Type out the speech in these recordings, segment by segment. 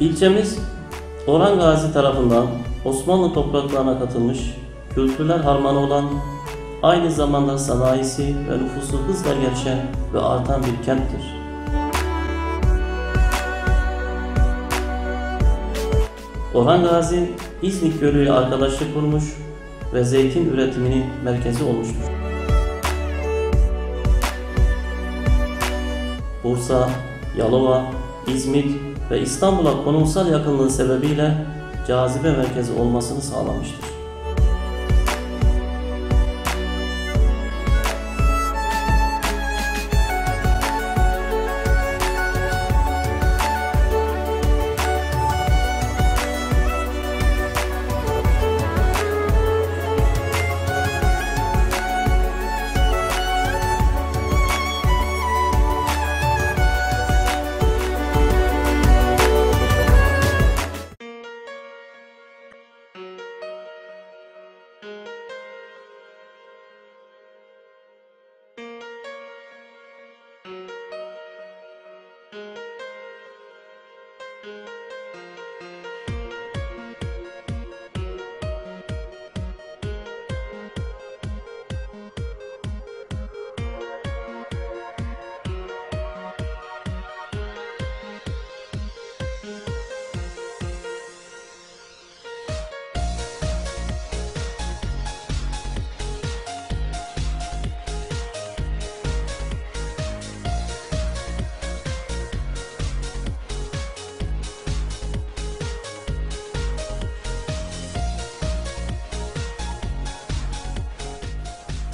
İlçemiz Orhan Gazi tarafından Osmanlı topraklarına katılmış, kültürler harmanı olan, aynı zamanda sanayisi ve nüfusu hızla gelişen ve artan bir kenttir. Orhan Gazi, İznik Gölü ile arkadaşlık kurmuş ve zeytin üretiminin merkezi olmuştur. Bursa, Yalova, İzmit ve İstanbul'a konumsal yakınlığı sebebiyle cazibe merkezi olmasını sağlamıştır.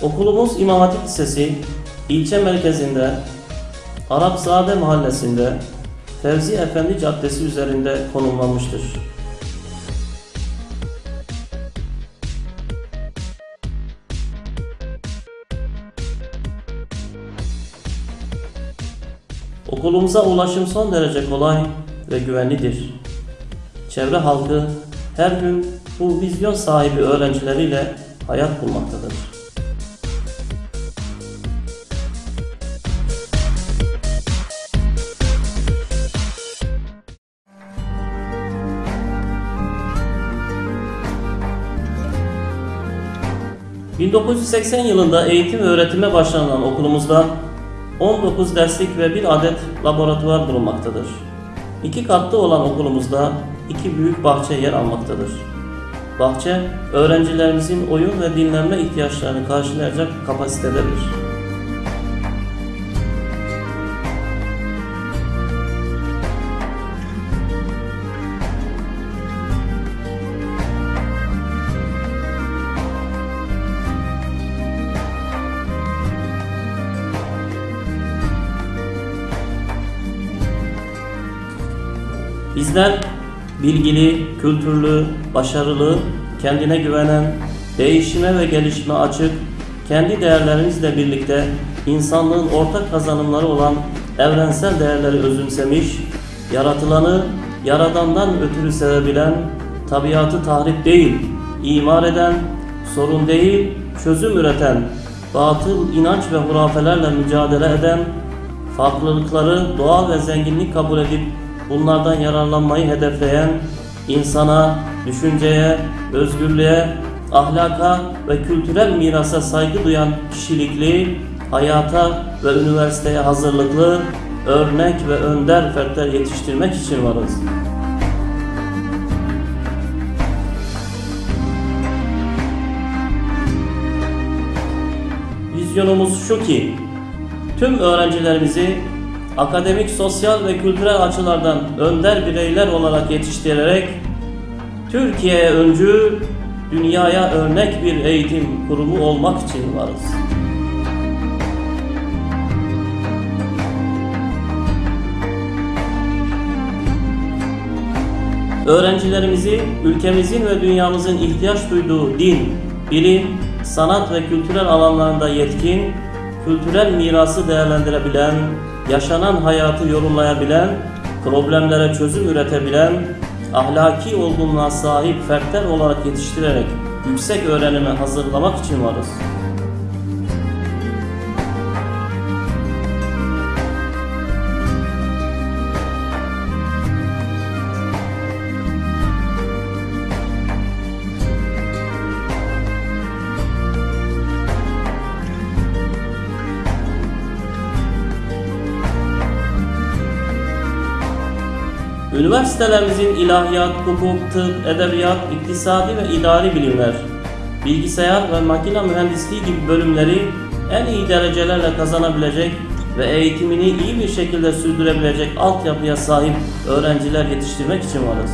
Okulumuz İmam Hatip Lisesi ilçe merkezinde Arapzade mahallesinde Fevzi Efendi Caddesi üzerinde konumlanmıştır. Okulumuza ulaşım son derece kolay ve güvenlidir. Çevre halkı her gün bu vizyon sahibi öğrencileriyle hayat bulmaktadır. 1980 yılında eğitim ve öğretime başlanan okulumuzda 19 derslik ve bir adet laboratuvar bulunmaktadır. İki katlı olan okulumuzda iki büyük bahçe yer almaktadır. Bahçe, öğrencilerimizin oyun ve dinlenme ihtiyaçlarını karşılayacak kapasitededir. Bizler bilgili, kültürlü, başarılı, kendine güvenen, değişime ve gelişime açık, kendi değerlerimizle birlikte insanlığın ortak kazanımları olan evrensel değerleri özümsemiş, yaratılanı yaradandan ötürü sevebilen, tabiatı tahrip değil, imar eden, sorun değil, çözüm üreten, batıl inanç ve hurafelerle mücadele eden, farklılıkları doğal ve zenginlik kabul edip bunlardan yararlanmayı hedefleyen insana, düşünceye, özgürlüğe, ahlaka ve kültürel mirasa saygı duyan kişilikli, hayata ve üniversiteye hazırlıklı, örnek ve önder fertler yetiştirmek için varız. Vizyonumuz şu ki, tüm öğrencilerimizi akademik, sosyal ve kültürel açılardan önder bireyler olarak yetiştirerek Türkiye'ye öncü, dünyaya örnek bir eğitim kurumu olmak için varız. Öğrencilerimizi ülkemizin ve dünyamızın ihtiyaç duyduğu din, bilim, sanat ve kültürel alanlarında yetkin, kültürel mirası değerlendirebilen, yaşanan hayatı yorumlayabilen, problemlere çözüm üretebilen, ahlaki olgunluğa sahip fertler olarak yetiştirerek yüksek öğrenime hazırlamak için varız. Üniversitelerimizin ilahiyat, hukuk, tıp, edebiyat, iktisadi ve idari bilimler, bilgisayar ve makine mühendisliği gibi bölümleri en iyi derecelerle kazanabilecek ve eğitimini iyi bir şekilde sürdürebilecek altyapıya sahip öğrenciler yetiştirmek için varız.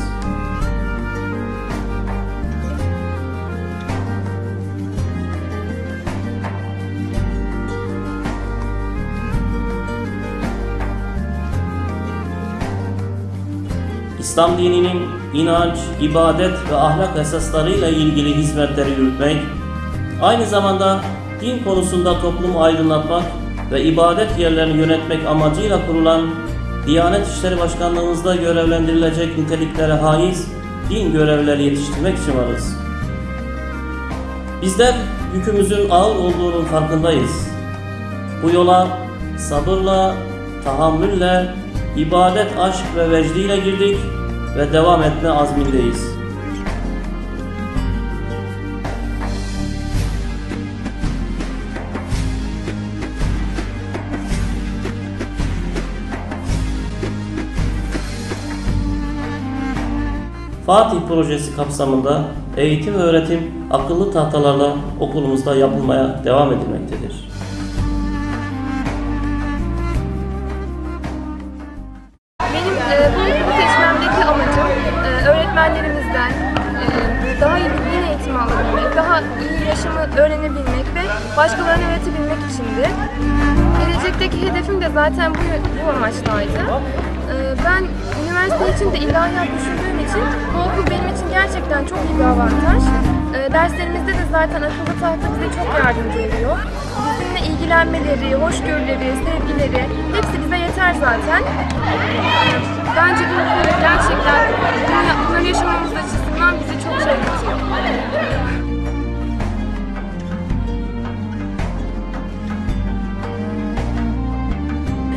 İslam dininin inanç, ibadet ve ahlak esaslarıyla ilgili hizmetleri yürütmek, aynı zamanda din konusunda toplumu aydınlatmak ve ibadet yerlerini yönetmek amacıyla kurulan Diyanet İşleri Başkanlığımızda görevlendirilecek niteliklere haiz din görevlileri yetiştirmek için varız. Bizler yükümüzün ağır olduğunun farkındayız. Bu yola sabırla, tahammülle, ibadet, aşk ve vecdiyle girdik ve devam etme azmindeyiz. Fatih projesi kapsamında eğitim ve öğretim akıllı tahtalarla okulumuzda yapılmaya devam edilmektedir. Gelecekteki hedefim de zaten bu, bu amaçtaydı. E, ben üniversite için de ilahiyat düşündüğüm için bu okul benim için gerçekten çok iyi bir avantaj. E, derslerimizde de zaten akıllı tahta bize çok yardımcı oluyor. Bizimle ilgilenmeleri, hoşgörüleri, sevgileri hepsi bize yeter zaten. Bence bu okul gerçekten bunları yaşamamız açısından bize çok şey katıyor.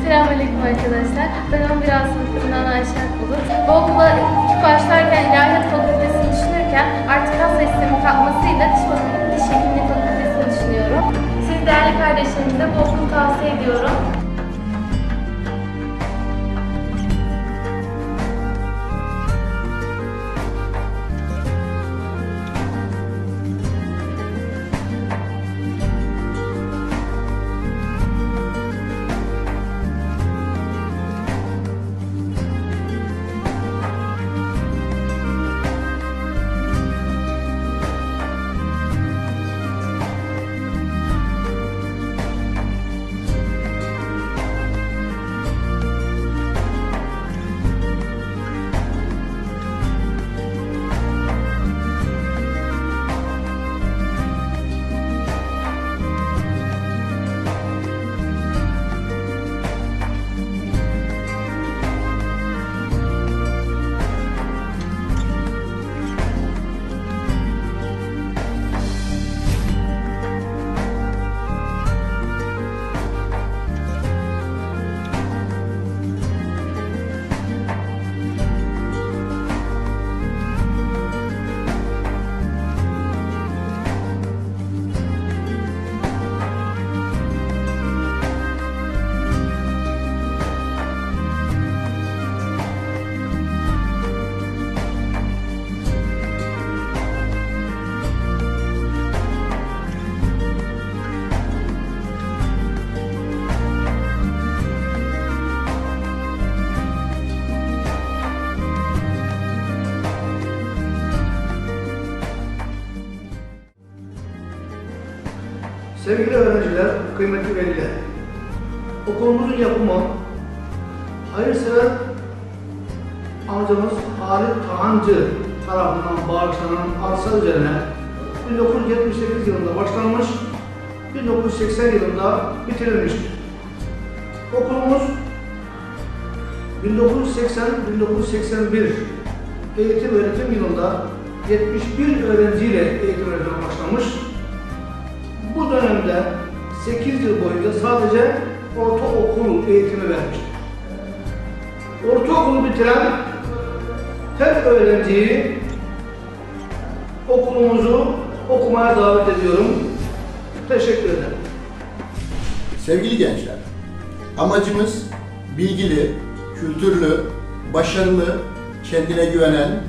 Selamünaleyküm arkadaşlar. Ben 11 A sınıfından Ayşe Akbulut. Bu okula ilk başlarken ilahiyat fakültesini düşünürken artık kasa sistemi kalkmasıyla diş, diş hekimliği fakültesini düşünüyorum. Siz değerli kardeşlerimize bu okulu tavsiye ediyorum. Sevgili öğrenciler, kıymetli veliler, okulumuzun yapımı hayırsever amcamız Halit Tahancı tarafından bağışlanan arsa üzerine 1978 yılında başlanmış, 1980 yılında bitirilmiştir. Okulumuz 1980-1981 eğitim öğretim yılında 71 öğrenciyle eğitim öğretime başlamış. Bu dönemde 8 yıl boyunca sadece ortaokul eğitimi vermiştir. Ortaokulu bitiren her öğrenciyi okulumuzu okumaya davet ediyorum. Teşekkür ederim. Sevgili gençler, amacımız bilgili, kültürlü, başarılı kendine güvenen,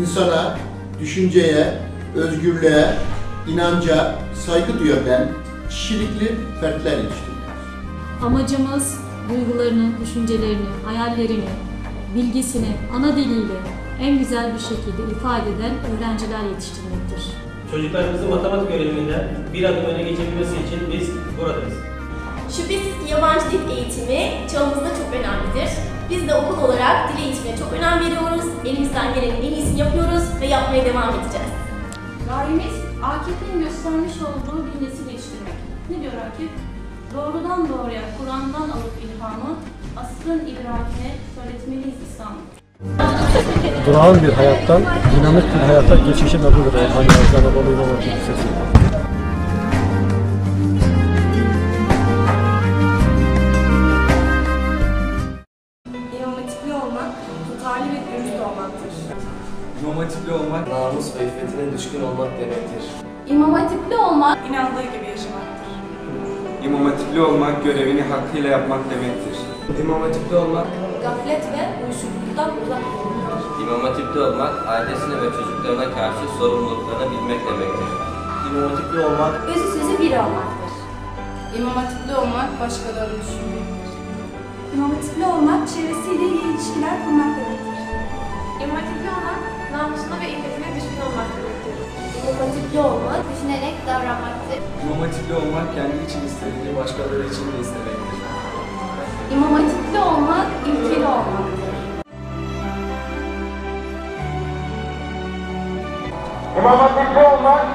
insana, düşünceye, özgürlüğe, inanca saygı duyabilen kişilikli fertler yetiştirmek. Amacımız duygularını, düşüncelerini, hayallerini, bilgisini ana diliyle en güzel bir şekilde ifade eden öğrenciler yetiştirmektir. Çocuklarımızın matematik öğreniminde bir adım öne geçebilmesi için biz buradayız. Şüphesiz ki yabancı dil eğitimi çağımızda çok önemlidir. Biz de okul olarak dil eğitimine çok önem veriyoruz. Elimizden gelenin en iyisini yapıyoruz ve yapmaya devam edeceğiz. Gayemiz Akif'in göstermiş olduğu bir nesil. Ne diyor Akif? Doğrudan doğruya Kur'an'dan alıp ilhamı, asrın idrakine söyletmeliyiz İslam'ı. durağan bir hayattan dinamik bir hayata geçişin adıdır Orhan Yavuz Anadolu İmam Hatip Lisesi. Olmak, İnandığı gibi yaşamaktır. İmam hatipli olmak, görevini hakkıyla yapmak demektir. İmam hatipli olmak, Gaflet ve uyuşukluktan uzak olmaktır. İmam hatipli olmak, ailesine ve çocuklarına karşı sorumluluklarını bilmek demektir. İmam Hatipli olmak, Özü sözü bir olmaktır. İmam Hatipli olmak başkalarını düşünmektir. İmam hatipli olmak, çevresiyle iyi ilişkiler kurmak demektir. İmam hatipli İmam hatipli olmak, düşünerek davranmaktır. İmam hatipli olmak kendi için istediğini başkaları için de istemektir. İmam hatipli olmak, ilkeli olmaktır. İmam hatipli olmak,